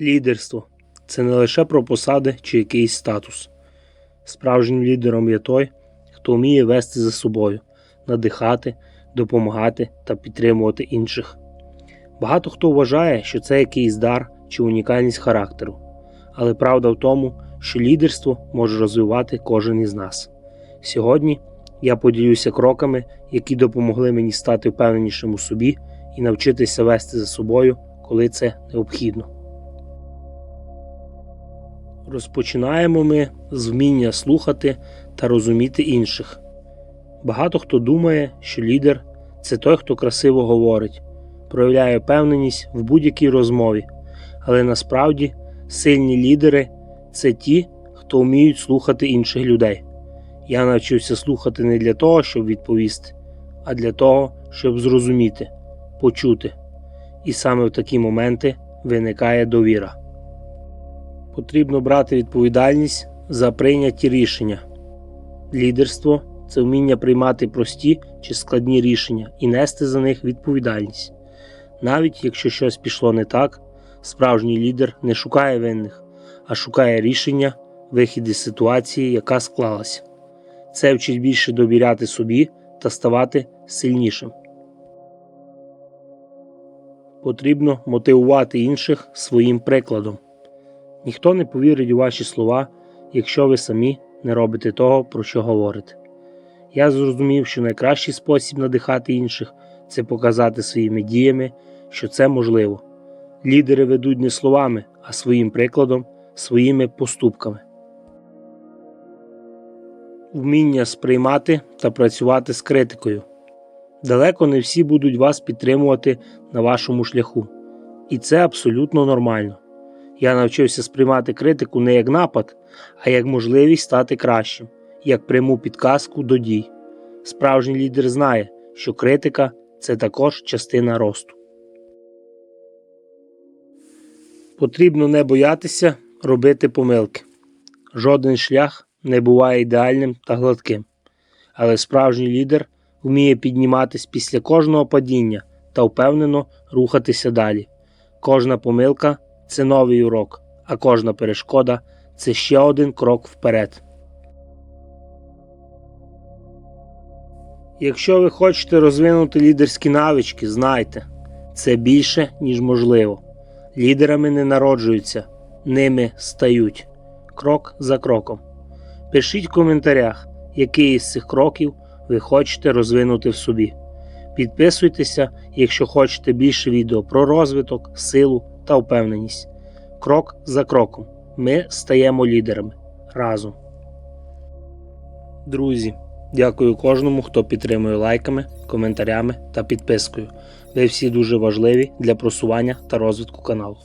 Лідерство це не лише про посади чи якийсь статус. Справжнім лідером є той, хто вміє вести за собою, надихати, допомагати та підтримувати інших. Багато хто вважає, що це якийсь дар чи унікальність характеру, але правда в тому, що лідерство може розвивати кожен із нас. Сьогодні я поділюся кроками, які допомогли мені стати впевненішим у собі і навчитися вести за собою, коли це необхідно. Розпочинаємо ми з вміння слухати та розуміти інших. Багато хто думає, що лідер це той, хто красиво говорить, проявляє певненість в будь-якій розмові, але насправді сильні лідери це ті, хто вміють слухати інших людей. Я навчився слухати не для того, щоб відповісти, а для того, щоб зрозуміти, почути. І саме в такі моменти виникає довіра. Потрібно брати відповідальність за прийняті рішення. Лідерство це вміння приймати прості чи складні рішення і нести за них відповідальність. Навіть якщо щось пішло не так, справжній лідер не шукає винних, а шукає рішення, вихід із ситуації, яка склалася. Це вчить більше довіряти собі та ставати сильнішим. Потрібно мотивувати інших своїм прикладом. Ніхто не повірить у ваші слова, якщо ви самі не робите того, про що говорите. Я зрозумів, що найкращий спосіб надихати інших це показати своїми діями, що це можливо. Лідери ведуть не словами, а своїм прикладом, своїми поступками. Вміння сприймати та працювати з критикою. Далеко не всі будуть вас підтримувати на вашому шляху, і це абсолютно нормально. Я навчився сприймати критику не як напад, а як можливість стати кращим, як пряму підказку до дій. Справжній лідер знає, що критика це також частина росту. Потрібно не боятися робити помилки. Жоден шлях не буває ідеальним та гладким, але справжній лідер вміє підніматись після кожного падіння та впевнено рухатися далі. Кожна помилка це новий урок, а кожна перешкода це ще один крок вперед. Якщо ви хочете розвинути лідерські навички, знайте, це більше, ніж можливо. Лідерами не народжуються, ними стають крок за кроком. Пишіть в коментарях, який із цих кроків ви хочете розвинути в собі. Підписуйтеся, якщо хочете більше відео про розвиток, силу та впевненість. Крок за кроком. Ми стаємо лідерами разом. Друзі, дякую кожному, хто підтримує лайками, коментарями та підпискою. Ви всі дуже важливі для просування та розвитку каналу.